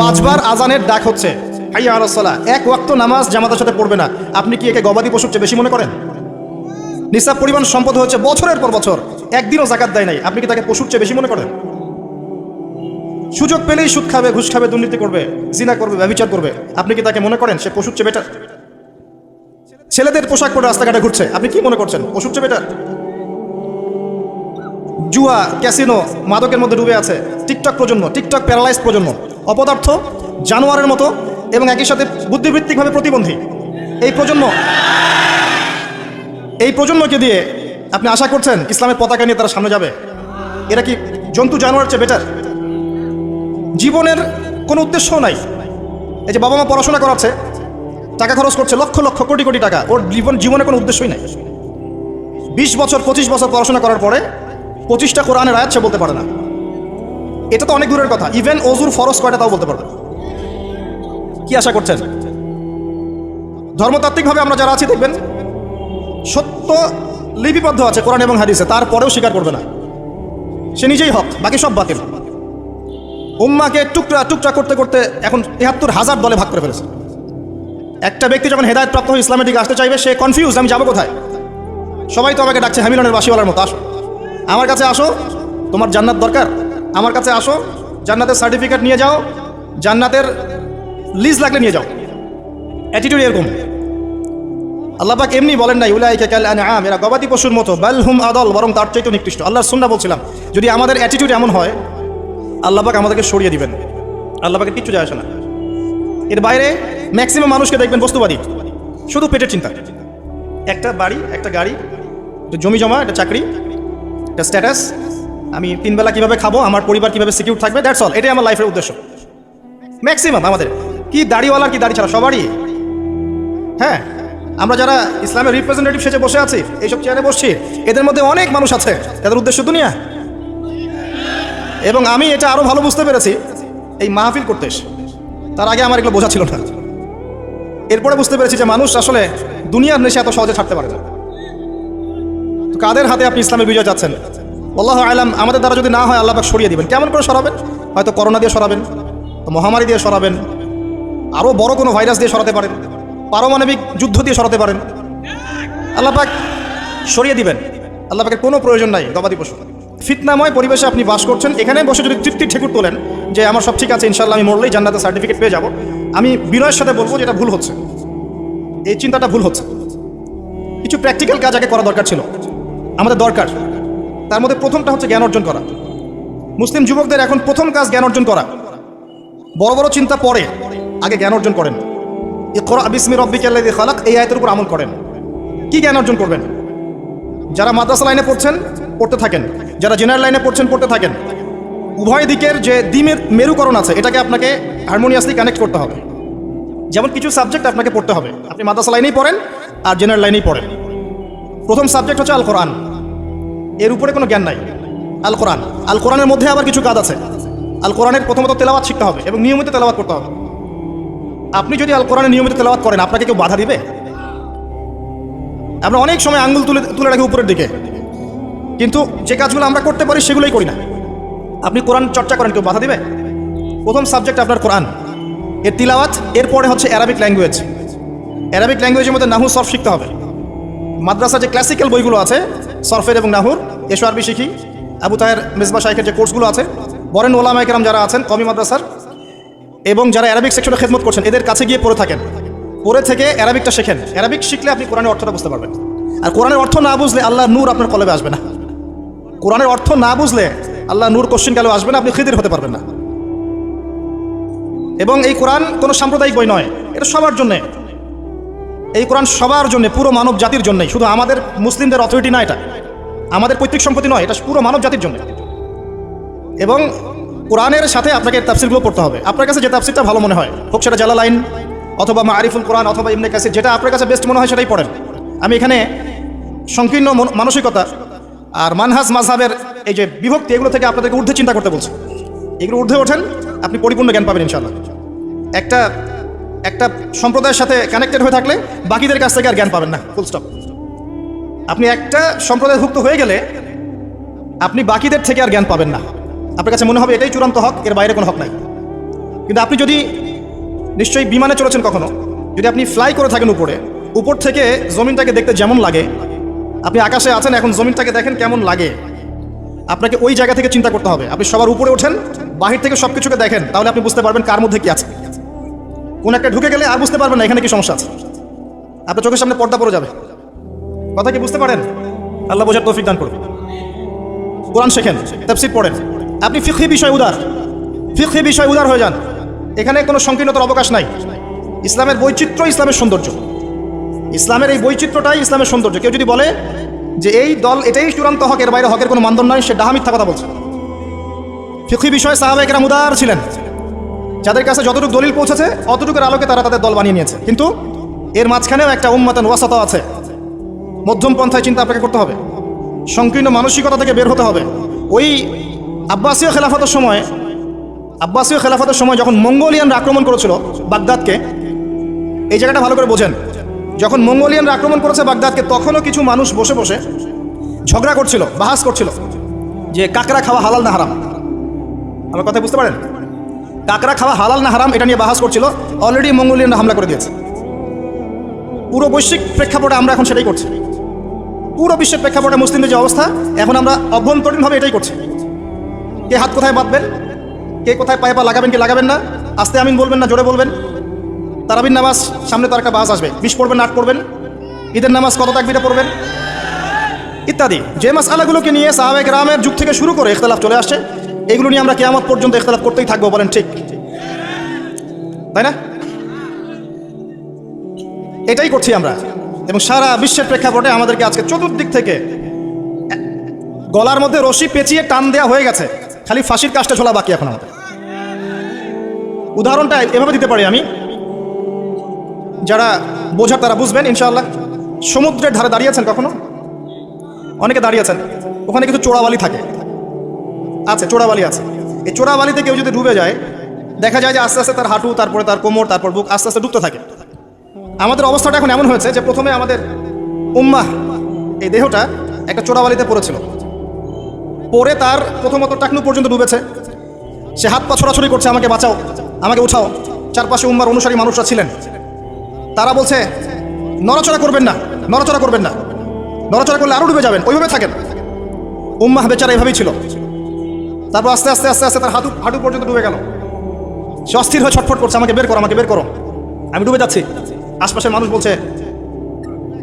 পাঁচবার আজানের ডাক হচ্ছে। এক ওয়াক্ত নামাজ জামাতের সাথে পড়বে না। আপনি কি একে গবাদি পশুর চেয়ে বেশি মনে করেন? নিসাব পরিমাণ সম্পদ হচ্ছে বছরের পর বছর, একদিনও জাকাত দেয় নাই। আপনি কি তাকে পশুর চেয়ে বেশি মনে করেন? সুযোগ পেলেই সুদ খাবে, ঘুষ খাবে, দুর্নীতি করবে, জিনা করবে, ব্যবচার করবে। আপনি কি তাকে মনে করেন সে পশুর চেয়ে বেটার ছেলেদের পোশাক পরে রাস্তাঘাটে ঘুরছে। আপনি কি মনে করছেন? পশুর চেয়ে বেটার জুয়া, ক্যাসিনো, মাদকের মধ্যে ডুবে আছে। টিকটক প্রজন্ম, টিকটক প্যারালাইজ প্রজন্ম। অপদার্থ, জানোয়ারের মতো এবং একই সাথে বুদ্ধিবৃত্তিকভাবে প্রতিবন্ধী। এই প্রজন্ম, এই প্রজন্মকে দিয়ে আপনি আশা করছেন ইসলামের পতাকা নিয়ে তারা সামনে যাবে? এরা কি জন্তু জানোয়ারের চেয়ে বেটার জীবনের কোনো উদ্দেশ্য নাই। এই যে বাবা মা পড়াশোনা করাচ্ছে, টাকা খরচ করছে লক্ষ লক্ষ কোটি কোটি টাকা। ওর জীবন, জীবনে কোনো উদ্দেশ্যই নাই। বিশ বছর, পঁচিশ বছর পড়াশোনা করার পরে পঁচিশটা কোরআনের আয়াত বলতে পারে না। এটা তো অনেক দূরের কথা। ইভেন অজুর ফরজ কয়টা তাও বলতে পারবে। কি আশা করছেন? ধর্মতাত্ত্বিকভাবে আমরা যারা আছি, দেখবেন, সত্য লিপিবদ্ধ আছে কোরআন এবং হাদিসে, তারপরেও স্বীকার করবে না। সে নিজেই হক, বাকি সব বাতিল। উম্মাকে টুকরা টুকরা করতে করতে এখন তিয়াত্তর হাজার দলে ভাগ করে ফেলেছে। একটা ব্যক্তি যখন হেদায়ত প্রাপ্ত হয়ে ইসলামের দিকে আসতে চাইবে, সে কনফিউজ আমি যাব কোথায়? সবাই তো আমাকে ডাকছে হ্যামিলনের বাসিওয়ালার মতো, আসো। আমার কাছে আসো, তোমার জান্নাত দরকার। আমার কাছে আসো, জান্নাতের সার্টিফিকেট নিয়ে যাও, জান্নাতের লিজ লাগলে নিয়ে যাও। অ্যাটিটিউড এরকম। আল্লাপাক এমনি বলেন নাই, উলাইকে কাল আম এরা গবাদি পশুর মতো, বাল হুম আদল, বরং তার চাইতে নিকৃষ্ট। আল্লাহর সুন্না বলছিলাম, যদি আমাদের অ্যাটিটিউড এমন হয়, আল্লাপাক আমাদেরকে সরিয়ে দিবেন। আল্লাপাকে কিচ্ছু যায় আসে না। এর বাইরে ম্যাক্সিমাম মানুষকে দেখবেন বস্তুবাদী। শুধু পেটের চিন্তা। একটা বাড়ি, একটা গাড়ি, একটা জমি জমা, একটা চাকরি, একটা স্ট্যাটাস আমি তিনবেলা কীভাবে খাব, আমার পরিবার কীভাবে সিকিউর থাকবে দ্যাটস অল এটাই আমার লাইফের উদ্দেশ্য। ম্যাক্সিমাম আমাদের, কি দাড়িওয়ালার কি দাড়ি ছাড়া, সবারই। হ্যাঁ আমরা যারা ইসলামের রিপ্রেজেন্টেটিভ সেজে বসে আছি, এইসব চেয়ারে বসছি, এদের মধ্যে অনেক মানুষ আছে, তাদের উদ্দেশ্য দুনিয়া। এবং আমি এটা আরও ভালো বুঝতে পেরেছি, এই মাহফিল করতে এসে। তার আগে আমার এগুলো বোঝা ছিল না। এরপরে বুঝতে পেরেছি যে মানুষ আসলে দুনিয়ার নেশে এত সহজে ছাড়তে পারে না। কাদের হাতে আপনি ইসলামের বিজয় যাচ্ছেন আল্লাহ আলাম, আমাদের দ্বারা যদি না হয় আল্লাহ পাক সরিয়ে দিবেন। কেমন করে সরাবেন? হয়তো করোনা দিয়ে সরাবেন মহামারী দিয়ে সরাবেন আরও বড় কোনো ভাইরাস দিয়ে সরাতে পারেন, পারমাণবিক যুদ্ধ দিয়ে সরাতে পারেন। আল্লাহ পাক সরিয়ে দিবেন। আল্লাহ পাকের কোনো প্রয়োজন নাই, গবাদি পশু। ফিতনাময় পরিবেশে আপনি বাস করছেন, এখানে বসে যদি তৃপ্তি ঠেকুর তোলেন যে আমার সব ঠিক আছে ইনশাল্লাহ আমি মরলেই জান্নাতের সার্টিফিকেট পেয়ে যাব। আমি বিনয়ের সাথে বলব যে এটা ভুল হচ্ছে। এই চিন্তাটা ভুল হচ্ছে। কিছু প্র্যাকটিক্যাল কাজ আগে করা দরকার ছিল। আমাদের দরকার। তার মধ্যে প্রথমটা হচ্ছে জ্ঞান অর্জন করা। মুসলিম যুবকদের এখন প্রথম কাজ জ্ঞান অর্জন করা। বড় বড় চিন্তা পরে আগে জ্ঞান অর্জন করেন। বিসমি রব্বিকাল্লাযী খালাক, এই আয়তের উপর আমল করেন। কি জ্ঞান অর্জন করবেন? যারা মাদ্রাসা লাইনে পড়ছেন, পড়তে থাকেন। যারা জেনারেল লাইনে পড়ছেন, পড়তে থাকেন। উভয় দিকের যে দ্বিমের মেরুকরণ আছে, এটাকে আপনাকে হারমোনিয়াসলি কানেক্ট করতে হবে। যেমন কিছু সাবজেক্ট আপনাকে পড়তে হবে। আপনি মাদ্রাসা লাইনেই পড়েন আর জেনারেল লাইনেই পড়েন। প্রথম সাবজেক্ট হচ্ছে আল কোরআন এর উপরে কোনো জ্ঞান নাই। আল কোরআন আল কোরআনের মধ্যে আবার কিছু কাজ আছে। আল কোরআনের প্রথমত তেলাওয়াত শিখতে হবে এবং নিয়মিত তেলাওয়াত করতে হবে। আপনি যদি আল কোরআনে নিয়মিত তেলাওয়াত করেন, আপনাকে কেউ বাধা দিবে? আমরা অনেক সময় আঙ্গুল তুলে তুলে রাখি উপরের দিকে। কিন্তু যে কাজগুলো আমরা করতে পারি, সেগুলোই করি না। আপনি কোরআন চর্চা করেন, কেউ বাধা দিবে? প্রথম সাবজেক্ট আপনার কোরআন। এর তিলাওয়াত এরপরে হচ্ছে অ্যারাবিক ল্যাঙ্গুয়েজ অ্যারাবিক ল্যাঙ্গুয়েজের মধ্যে নাহু সরফ শিখতে হবে। মাদ্রাসা যে ক্লাসিক্যাল বইগুলো আছে সরফের এবং নাহুর এসো আরবি শিখি, আবু তাহের মেজবা শাইখের যে কোর্সগুলো আছে বরেন ওলামাইকেরাম যারা আছেন কমি মাদ্রাসার, এবং যারা অ্যারাবিক সেকশনে খেদমত করছেন, এদের কাছে গিয়ে পড়ে থাকেন। পড়ে থেকে অ্যারাবিকটা শেখেন। অ্যারাবিক শিখলে আপনি কোরআনের অর্থটা বুঝতে পারবেন। আর কোরআনের অর্থ না বুঝলে আল্লাহ নূর আপনার কলবে আসবে না। কোরআনের অর্থ না বুঝলে আল্লাহ নূর কোশ্চিন কালেও আসবে না, আপনি খিদির হতে পারবেন না। এবং এই কোরআন কোনো সাম্প্রদায়িক বই নয়, এটা সবার জন্যে। এই কোরআন সবার জন্য, পুরো মানব জাতির জন্যই। শুধু আমাদের মুসলিমদের অথরিটি না এটা। আমাদের পৈতৃক সম্পত্তি নয়, এটা পুরো মানব জাতির জন্য। এবং কোরআনের সাথে আপনাকে তাফসিরগুলো পড়তে হবে। আপনার কাছে যে তাফসিরটা ভালো মনে হয়, হোক সেটা জালালাইন, অথবা মা আরিফুল কোরআন, অথবা ইমনে কাসির, যেটা আপনার কাছে বেস্ট মনে হয় সেটাই পড়েন। আমি এখানে সংকীর্ণ মানসিকতা আর মানহাজ মাঝহাবের এই যে বিভক্তি, এগুলো থেকে আপনাদেরকে ঊর্ধ্বে চিন্তা করতে বলছি। এগুলো ঊর্ধ্বে ওঠেন, আপনি পরিপূর্ণ জ্ঞান পাবেন ইনশাল্লাহ একটা একটা সম্প্রদায়ের সাথে কানেক্টেড হয়ে থাকলে বাকিদের কাছ থেকে আর জ্ঞান পাবেন না। ফুল স্টপ আপনি একটা সম্প্রদায়ভুক্ত হয়ে গেলে আপনি বাকিদের থেকে আর জ্ঞান পাবেন না। আপনার কাছে মনে হবে এটাই চূড়ান্ত হক, এর বাইরে কোনো হক নাই। কিন্তু আপনি যদি নিশ্চয়ই বিমানে চলেছেন কখনো, যদি আপনি ফ্লাই করে থাকেন উপরে, উপর থেকে জমিনটাকে দেখতে যেমন লাগে, আপনি আকাশে আছেন, এখন জমিনটাকে দেখেন কেমন লাগে, আপনাকে ওই জায়গা থেকে চিন্তা করতে হবে। আপনি সবার উপরে ওঠেন, বাহির থেকে সব কিছুকে দেখেন, তাহলে আপনি বুঝতে পারবেন কার মধ্যে কি আছে। কোন একটা ঢুকে গেলে আর বুঝতে পারবেন না, এখানে কি সমস্যা আছে। আপনার চোখের সামনে পর্দা পড়ে যাবে। কথা কি বুঝতে পারেন? আল্লাহ বোঝার তৌফিক দান করুন। কোরআন শেখেন, তাফসির পড়েন। আপনি ফিখি বিষয় উদার। ফিখি বিষয় উদার হয়ে যান। এখানে কোনো সংকীর্ণতার অবকাশ নাই। ইসলামের বৈচিত্র্য ইসলামের সৌন্দর্য। ইসলামের এই বৈচিত্র্যটাই ইসলামের সৌন্দর্য। কেউ যদি বলে যে এই দল এটাই চূড়ান্ত হকের বাইরে হকের কোনো মানদণ্ড নয় সে ডাহা মিথ্যা কথা বলছে। ফিখি বিষয়ে সাহাবেকরা উদার ছিলেন। যাদের কাছে যতটুকু দলিল পৌঁছেছে, অতটুকুর আলোকে তারা তাদের দল বানিয়ে নিয়েছে। কিন্তু এর মাঝখানেও একটা উম্মাতান ওয়াসাতা আছে। মধ্যম পন্থায় চিন্তা আপনাকে করতে হবে। সংকীর্ণ মানসিকতা থেকে বের হতে হবে। ওই আব্বাসীয় খেলাফতের সময়, আব্বাসীয় খেলাফতের সময় যখন মঙ্গোলিয়ানরা আক্রমণ করেছিল বাগদাদকে, এই জায়গাটা ভালো করে বোঝেন। যখন মঙ্গোলিয়ানরা আক্রমণ করেছে বাগদাদকে, তখনও কিছু মানুষ বসে বসে ঝগড়া করছিল, বাহাস করছিল যে কাকরা খাওয়া হালাল না হারাম। আমার কথা বুঝতে পারেন? কাকড়া খাওয়া হালাল না হারাম এটা নিয়ে বাহাস করছিল। অলরেডি মঙ্গোলিয়ানরা হামলা করে দিয়েছে। পুরো বৈশ্বিক প্রেক্ষাপটে আমরা এখন সেটাই করছি। পুরো বিশ্বের প্রেক্ষাপটে মুসলিমদের যে অবস্থা, এখন আমরা অভ্যন্তরীণভাবে এটাই করছি। কে হাত কোথায় বাঁধবেন, কে কোথায় পায়ে পা লাগাবেন, কি লাগাবেন না, আস্তে আমিন বলবেন না, জোরে বলবেন। তারাবিন নামাজ, সামনে তো একটা বাস আসবে। বিশ পড়বেন আট পড়বেন। ঈদের নামাজ কত তাকবিটা পড়বেন? ইত্যাদি। যে মাসালাগুলোকে নিয়ে সাহাবেক রামের যুগ থেকে শুরু করে ইখতলাফ চলে আসছে এগুলো নিয়ে আমরা কেয়ামত পর্যন্ত ইখতলাফ করতেই থাকব, বলেন ঠিক। তাই না? এটাই করছি আমরা। এবং সারা বিশ্বের প্রেক্ষাপটে আমাদেরকে আজকে চতুর্দিক থেকে গলার মধ্যে রশি পেঁচিয়ে টান দেওয়া হয়ে গেছে। খালি ফাঁসির কাজটা ঝোলা বাকি এখন আমাদের। উদাহরণটা এভাবে দিতে পারি আমি। যারা বোঝার তারা বুঝবেন, ইনশাআল্লাহ। সমুদ্রের ধারে দাঁড়িয়েছেন কখনো? অনেকে দাঁড়িয়েছেন ওখানে কিছু চোরাবালি থাকে। আছে, চোরাবালি আছে। এই চোরাবালিতে কেউ যদি ডুবে যায়, দেখা যায় যে আস্তে আস্তে তার হাঁটু, তারপরে তার কোমর, তারপর বুক আস্তে আস্তে ডুবতে থাকে। আমাদের অবস্থাটা এখন এমন হয়েছে যে প্রথমে আমাদের উম্মাহ এই দেহটা একটা চোরাবালিতে পড়েছিল। পরে তার প্রথমত টাকনু পর্যন্ত ডুবেছে। সে হাত পা ছোড়াছড়ি করছে, আমাকে বাঁচাও, আমাকে উঠাও। চারপাশে উম্মার অনুসারী মানুষরা ছিলেন। তারা বলছে, নড়াচড়া করবেন না, নড়াচড়া করবেন না। নড়াচড়া করলে আরও ডুবে যাবেন। ওইভাবে থাকেন। উম্মাহ বেচারা এভাবেই ছিল। তারপর আস্তে আস্তে আস্তে আস্তে তার হাঁটু হাঁটু পর্যন্ত ডুবে গেল। সে অস্থির হয়ে ছটফট করছে, আমাকে বের করো, আমাকে বের করো। আমি ডুবে যাচ্ছি। আশপাশের মানুষ বলছে,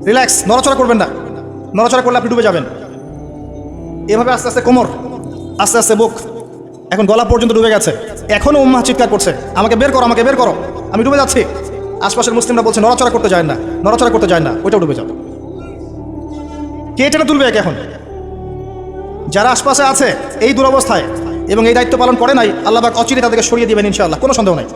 রিল্যাক্স, নড়াচড়া করবেন না। নড়াচড়া করলে আপনি ডুবে যাবেন। এভাবে আস্তে আস্তে কোমর, আস্তে আস্তে বুক, এখন গলা পর্যন্ত ডুবে গেছে। এখনও উম্মাহ চিৎকার করছে, আমাকে বের করো, আমাকে বের করো। আমি ডুবে যাচ্ছি। আশপাশের মুসলিমরা বলছে, নড়াচড়া করতে যায় না, নড়াচড়া করতে যায় না, ওইটাও ডুবে যাবে। কে এটা তুলবে একে এখন? যারা আশপাশে আছে, এই দুরবস্থায় এবং এই দায়িত্ব পালন করে নাই, আল্লাহ অচিরে তাদেরকে সরিয়ে দেবেন ইনশাআল্লাহ, কোনো সন্দেহ নাই।